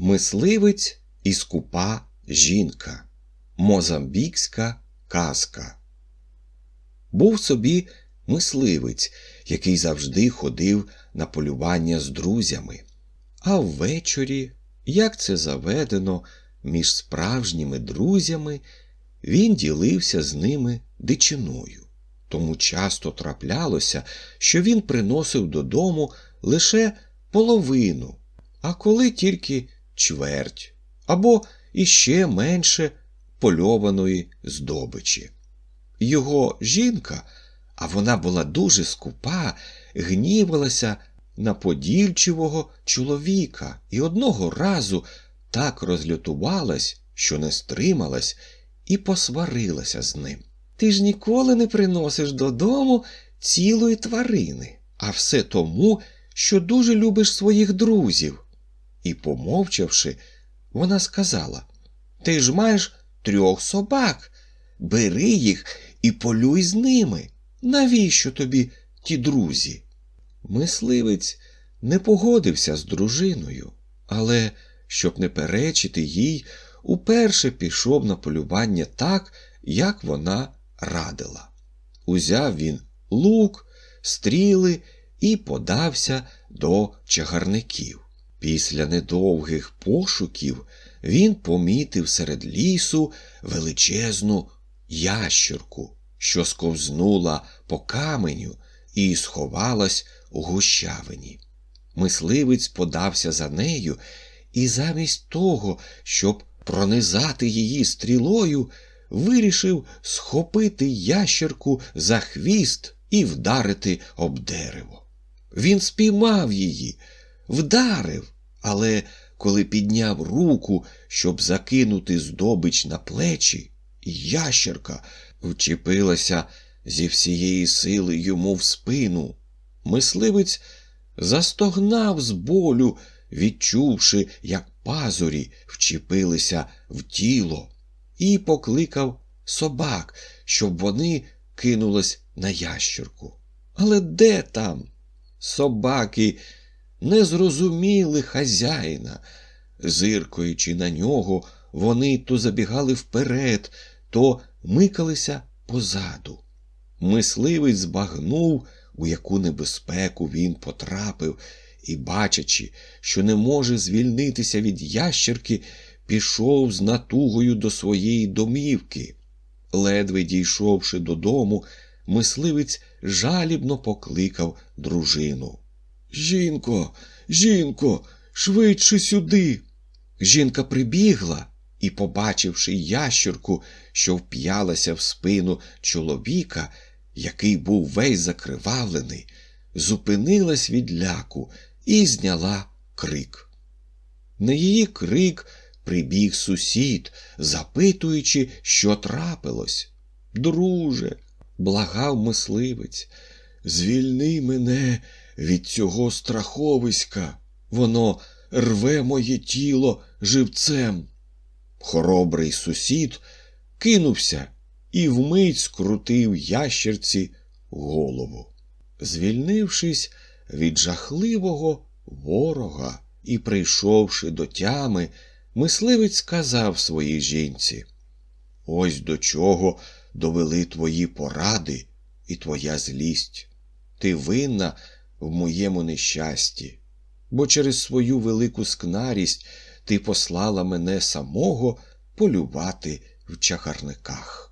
Мисливець і скупа жінка. Мозамбікська казка. Був собі мисливець, який завжди ходив на полювання з друзями. А ввечері, як це заведено, між справжніми друзями, він ділився з ними дичиною. Тому часто траплялося, що він приносив додому лише половину, а коли тільки чверть, або іще менше польованої здобичі. Його жінка, а вона була дуже скупа, гнівалася на подільчивого чоловіка і одного разу так розлютувалась, що не стрималась, і посварилася з ним. Ти ж ніколи не приносиш додому цілої тварини, а все тому, що дуже любиш своїх друзів. І, помовчавши, вона сказала: Ти ж маєш трьох собак, бери їх і полюй з ними. Навіщо тобі ті друзі? Мисливець не погодився з дружиною, але, щоб не перечити їй, уперше пішов на полювання так, як вона радила. Узяв він лук, стріли і подався до чагарників. Після недовгих пошуків він помітив серед лісу величезну ящерку, що сковзнула по каменю і сховалась у гущавині. Мисливець подався за нею, і замість того, щоб пронизати її стрілою, вирішив схопити ящерку за хвіст і вдарити об дерево. Він спіймав її, вдарив, але коли підняв руку, щоб закинути здобич на плечі, ящерка вчепилася зі всієї сили йому в спину. Мисливець застогнав з болю, відчувши, як пазурі вчепилися в тіло, і покликав собак, щоб вони кинулись на ящерку. Але де там? Собаки не зрозуміли хазяїна. Зиркаючи на нього, вони то забігали вперед, то микалися позаду. Мисливець збагнув, у яку небезпеку він потрапив, і, бачачи, що не може звільнитися від ящерки, пішов з натугою до своєї домівки. Ледве дійшовши додому, мисливець жалібно покликав дружину. Жінко, жінко, швидше сюди. Жінка прибігла і, побачивши ящерку, що вп'ялася в спину чоловіка, який був весь закривавлений, зупинилась від ляку і зняла крик. На її крик прибіг сусід, запитуючи, що трапилось. Друже, благав мисливець, звільни мене від цього страховиська. Воно рве моє тіло живцем. Хоробрий сусід кинувся і вмить скрутив ящерці голову. Звільнившись від жахливого ворога і прийшовши до тями, мисливець сказав своїй жінці Ось до чого довели твої поради і твоя злість. Ти винна в моєму нещасті, бо через свою велику скнарість ти послала мене самого полювати в чагарниках.